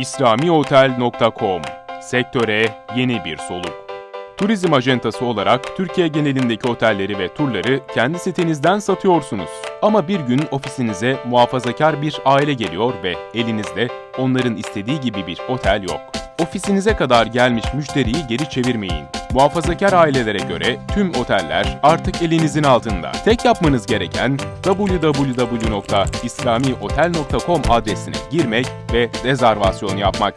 İslamiotel.com Sektöre yeni bir soluk. Turizm ajantası olarak Türkiye genelindeki otelleri ve turları kendi sitenizden satıyorsunuz. Ama bir gün ofisinize muhafazakar bir aile geliyor ve elinizde onların istediği gibi bir otel yok. Ofisinize kadar gelmiş müşteriyi geri çevirmeyin. Muhafazakar ailelere göre tüm oteller artık elinizin altında. Tek yapmanız gereken www.islamiotel.com adresine girmek ve rezervasyon yapmak.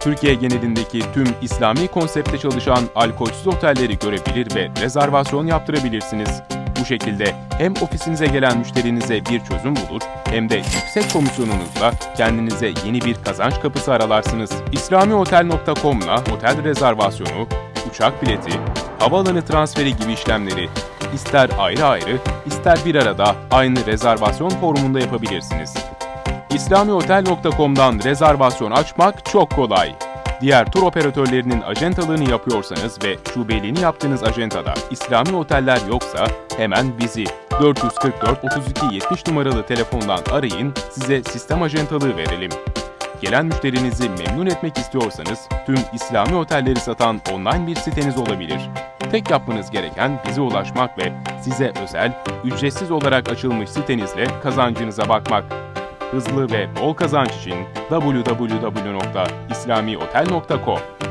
Türkiye genelindeki tüm İslami konsepte çalışan alkolsüz otelleri görebilir ve rezervasyon yaptırabilirsiniz. Bu şekilde hem ofisinize gelen müşterinize bir çözüm bulur hem de yüksek komisyonunuzla kendinize yeni bir kazanç kapısı aralarsınız. İslamiotel.com'la otel rezervasyonu, uçak bileti, havaalanı transferi gibi işlemleri ister ayrı ayrı, ister bir arada aynı rezervasyon formunda yapabilirsiniz. İslamiotel.com'dan rezervasyon açmak çok kolay. Diğer tur operatörlerinin acentalığını yapıyorsanız ve şubeliğini yaptığınız acentada İslami oteller yoksa hemen bizi 444 32 70 numaralı telefondan arayın size sistem ajantalığı verelim. Gelen müşterinizi memnun etmek istiyorsanız tüm İslami otelleri satan online bir siteniz olabilir. Tek yapmanız gereken bize ulaşmak ve size özel, ücretsiz olarak açılmış sitenizle kazancınıza bakmak. Hızlı ve bol kazanç için www.islamiotel.com